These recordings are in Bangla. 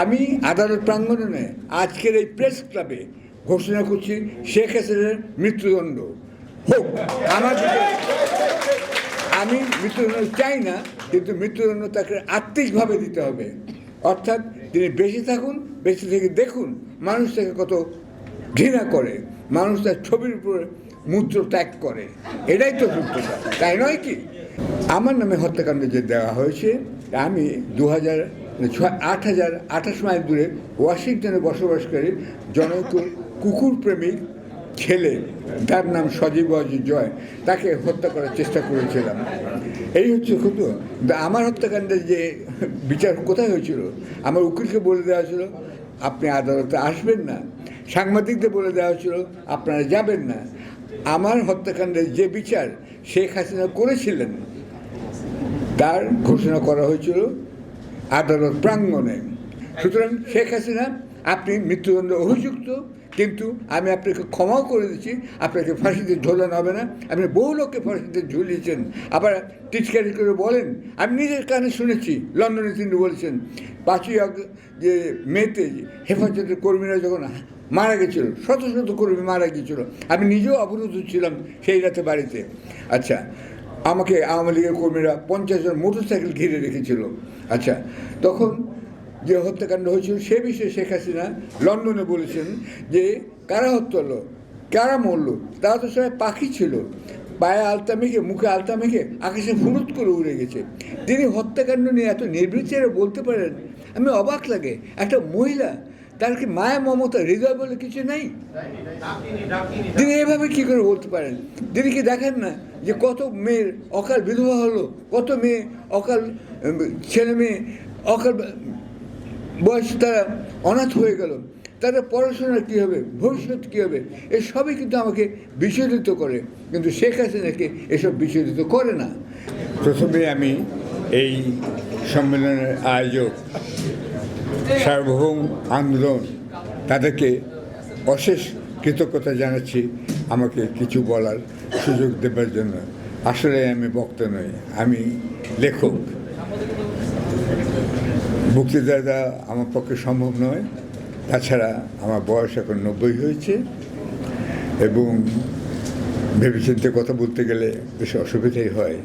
আমি আদালত প্রাঙ্গণে আজকের এই প্রেস ক্লাবে ঘোষণা করছি শেখ হাসিনার মৃত্যুদণ্ড। হোক, আমার আমি মৃত্যুদণ্ড চাই না, কিন্তু মৃত্যুদণ্ড তাকে আত্মিকভাবে দিতে হবে। অর্থাৎ তিনি বেঁচে থাকুন, বেঁচে থেকে দেখুন মানুষ তাকে কত ঘৃণা করে, মানুষ তার ছবির উপরে মূত্র ত্যাগ করে। এটাই তো সত্যতা, তাই নয় কি? আমার নামে হত্যাকাণ্ড যে দেওয়া হয়েছে, আমি দু হাজার ছয়, আট হাজার, আঠাশ মাইল দূরে ওয়াশিংটনে বসবাসকারী জনৈক কুকুর প্রেমিক ছেলে তার নাম সজীব জয়, তাকে হত্যা করার চেষ্টা করেছিলাম। এই হচ্ছে কিন্তু আমার হত্যাকাণ্ডের যে বিচার কোথায় হয়েছিল? আমার উকিলকে বলে দেওয়া ছিল আপনি আদালতে আসবেন না। সাংবাদিকদের বলে দেওয়া হয়েছিল, আপনারা যাবেন না। আমার হত্যাকাণ্ডের যে বিচার শেখ হাসিনা করেছিলেন, তার ঘোষণা করা হয়েছিল আদালত প্রাঙ্গণে। সুতরাং শেখ হাসিনা, আপনি মৃত্যুদণ্ড অভিযুক্ত, কিন্তু আমি আপনাকে ক্ষমাও করে দিচ্ছি, আপনাকে ফাঁসিতে ঝোলানো হবে না, আপনি বহু লোককে ফাঁসিতে ঝুলিয়েছেন। আবার টিচকারি করে বলেন, আমি নিজের কানে শুনেছি, লন্ডনে তিনি বলেছেন, পাঁচই যে মেতে হেফাজতের কর্মীরা যখন মারা গেছিল, শত শত কর্মী মারা গিয়েছিল, আমি নিজেও অবরুদ্ধ ছিলাম সেই রাতে বাড়িতে। আচ্ছা আমাকে আওয়ামী লীগের কর্মীরা পঞ্চাশ জন মোটরসাইকেল ঘিরে রেখেছিল। আচ্ছা তখন যে হত্যাকাণ্ড হয়েছিল, সে বিষয়ে শেখ হাসিনা লন্ডনে বলেছেন যে, কারা হত্যা হলো? কারা মরলো? তারা তো সবাই পাখি ছিল। পায়ে আলতা মেখে, মুখে আলতা মেখে আকাশে ফুরুত করে উড়ে গেছে। তিনি হত্যাকাণ্ড নিয়ে এত নির্বিচারে বলতে পারেন, আমি অবাক লাগে। একটা মহিলা তার কি মায়া, মমতা, হৃদয় বলে কিছু নেই? তিনি এভাবে কি করে বলতে পারেন? তিনি কি দেখেন না যে কত মেয়ের অকাল বিধবা হলো, কত মেয়ে অকাল ছেলে মেয়ে অকাল বয়স তারা অনাথ হয়ে গেল। তাদের পড়াশোনার কী হবে? ভবিষ্যৎ কী হবে? এ সবই কিন্তু আমাকে বিচলিত করে। কিন্তু শেখ হাসিনাকে এসব বিচলিত করে না। প্রথমে আমি এই সম্মেলনের আয়োজক সার্বভৌম আন্দোলন। তাদেরকে অশেষ কৃতজ্ঞতা জানাচ্ছি আমাকে কিছু বলার সুযোগ দেবার জন্য। আসলে আমি বক্তা নই, আমি লেখক। বক্তৃতা দেওয়া আমার পক্ষে সম্ভব নয়, তাছাড়া আমার বয়স এখন নব্বই হয়েছে, এবং ভেবেচিন্তে কথা বলতে গেলে বেশ অসুবিধাই হয়।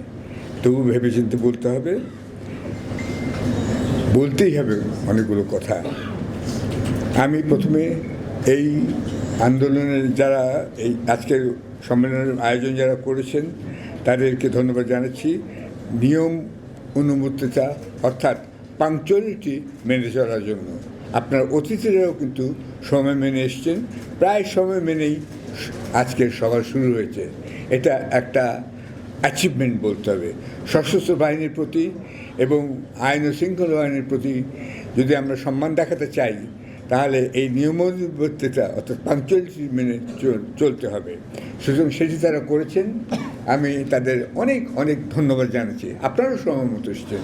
তবু ভেবেচিন্তে বলতে হবে বলতেই হবে অনেকগুলো কথা। আমি প্রথমে এই আন্দোলনের যারা এই আজকের সম্মেলনের আয়োজন যারা করেছেন, তাদেরকে ধন্যবাদ জানাচ্ছি। নিয়ম অনুমতিতা অর্থাৎ পাংচুয়ালিটি মেনে চলার জন্য। আপনার অতিথিরাও কিন্তু সময় মেনে এসছেন। প্রায় সময় মেনেই আজকের সভা শুরু হয়েছে। এটা একটা অ্যাচিভমেন্ট বলতে হবে। সশস্ত্র বাহিনীর প্রতি এবং আইন ও শৃঙ্খলা বাহিনীর প্রতি যদি আমরা সম্মান দেখাতে চাই, তাহলে এই নিয়মবদ্ধতা অর্থাৎ পাংচুয়ালিটি মেনে চল- চলতে হবে। সুতরাং সেটি তারা করেছেন। আমি তাদের অনেক অনেক ধন্যবাদ জানাচ্ছি। আপনারও সময় মতো এসছেন